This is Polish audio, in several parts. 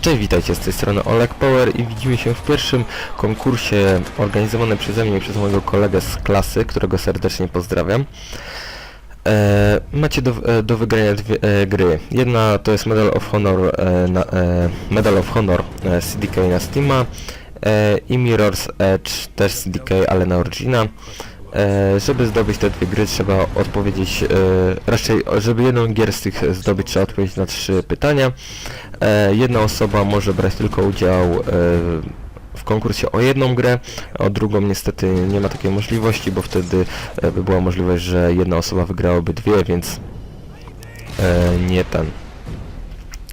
Cześć, witajcie z tej strony Oleg Power i widzimy się w pierwszym konkursie organizowanym przeze mnie i przez mojego kolegę z klasy, którego serdecznie pozdrawiam. E, macie do, e, do wygrania dwie e, gry. Jedna to jest Medal of Honor, e, na, e, Medal of Honor e, CDK na Steama e, i Mirror's Edge też CDK, ale na Origina. E, żeby zdobyć te dwie gry trzeba odpowiedzieć, e, raczej żeby jedną gier z tych zdobyć trzeba odpowiedzieć na trzy pytania. E, jedna osoba może brać tylko udział e, w konkursie o jedną grę, o drugą niestety nie ma takiej możliwości, bo wtedy e, by była możliwość, że jedna osoba wygrałaby dwie, więc e, nie ten.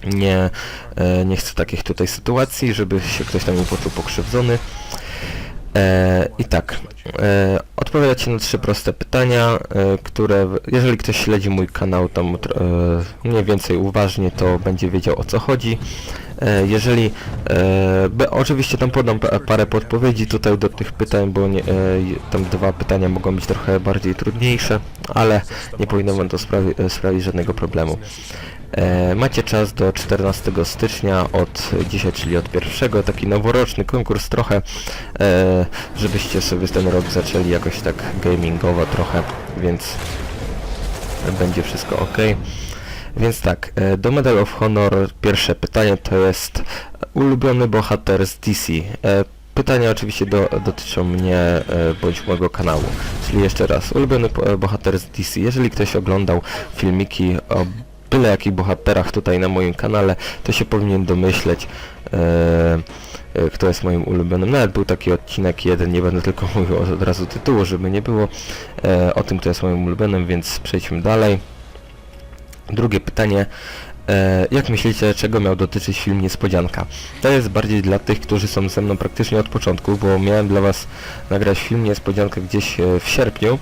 Nie, e, nie chcę takich tutaj sytuacji, żeby się ktoś tam nie poczuł pokrzywdzony. E, I tak, e, odpowiadacie na trzy proste pytania, e, które, jeżeli ktoś śledzi mój kanał tr- e, mniej więcej uważnie, to będzie wiedział o co chodzi. E, jeżeli, e, oczywiście tam podam pa, parę podpowiedzi tutaj do tych pytań, bo nie, e, tam dwa pytania mogą być trochę bardziej trudniejsze, ale nie powinno wam to sprawi, e, sprawić żadnego problemu. Macie czas do 14 stycznia od dzisiaj, czyli od pierwszego, taki noworoczny konkurs trochę, żebyście sobie ten rok zaczęli jakoś tak gamingowo trochę, więc będzie wszystko ok. Więc tak, e, do Medal of Honor pierwsze pytanie to jest ulubiony bohater z DC. E, Pytania oczywiście do, dotyczą mnie e, bądź mojego kanału. Czyli jeszcze raz, ulubiony e, bohater z DC. Jeżeli ktoś oglądał filmiki o byle jakich bohaterach tutaj na moim kanale, to się powinien domyśleć, e, e, kto jest moim ulubionym. Nawet był taki odcinek jeden, nie będę tylko mówił od razu tytułu, żeby nie było e, o tym, kto jest moim ulubionym, więc przejdźmy dalej. Drugie pytanie. E, jak myślicie, czego miał dotyczyć film Niespodzianka? To jest bardziej dla tych, którzy są ze mną praktycznie od początku, bo miałem dla was nagrać film Niespodziankę gdzieś e, w sierpniu,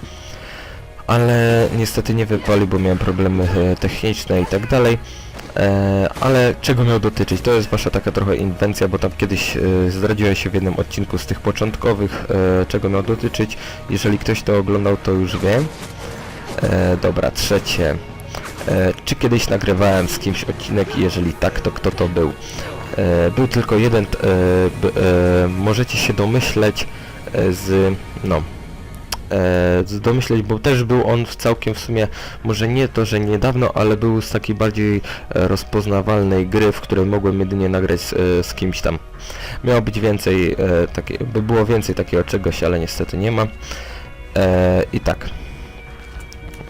ale niestety nie wypalił, bo miałem problemy e, techniczne i tak dalej. Ale czego miał dotyczyć? To jest wasza taka trochę inwencja, bo tam kiedyś zdradziłem się w jednym odcinku z tych początkowych, czego miał dotyczyć. Jeżeli ktoś to oglądał, to już wiem. Dobra, trzecie. E, czy kiedyś nagrywałem z kimś odcinek i jeżeli tak, to kto to był? E, był tylko jeden, e, możecie się domyśleć z, no, domyśleć, bo też był on w całkiem w sumie, może nie to, że niedawno, ale był z takiej bardziej rozpoznawalnej gry, w której mogłem jedynie nagrać z, z kimś tam. Miało być więcej, takie, by było więcej takiego czegoś, ale niestety nie ma. I tak.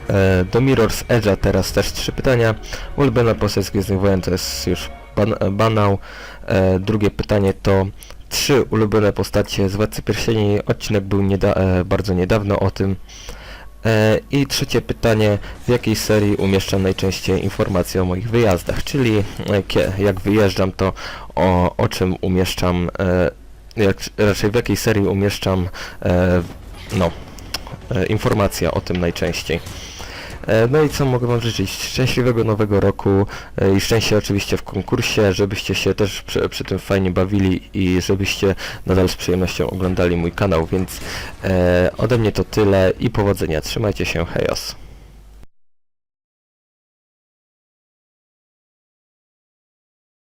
E, do Mirror's Edge'a teraz też trzy pytania. Ulubiona postać z Gwiezdnych Wojen to jest już ban e, banał. E, drugie pytanie to trzy ulubione postacie z Władcy Pierścieni. Odcinek był nieda e, bardzo niedawno o tym. E, I trzecie pytanie, w jakiej serii umieszczam najczęściej informacje o moich wyjazdach, czyli e, jak wyjeżdżam to o, o czym umieszczam, e, jak, raczej w jakiej serii umieszczam e, no, e, informacja o tym najczęściej. E, No i co mogę Wam życzyć? Szczęśliwego nowego roku e, i szczęścia oczywiście w konkursie, żebyście się też przy, przy tym fajnie bawili i żebyście nadal z przyjemnością oglądali mój kanał, więc e, ode mnie to tyle i powodzenia. Trzymajcie się, hejos.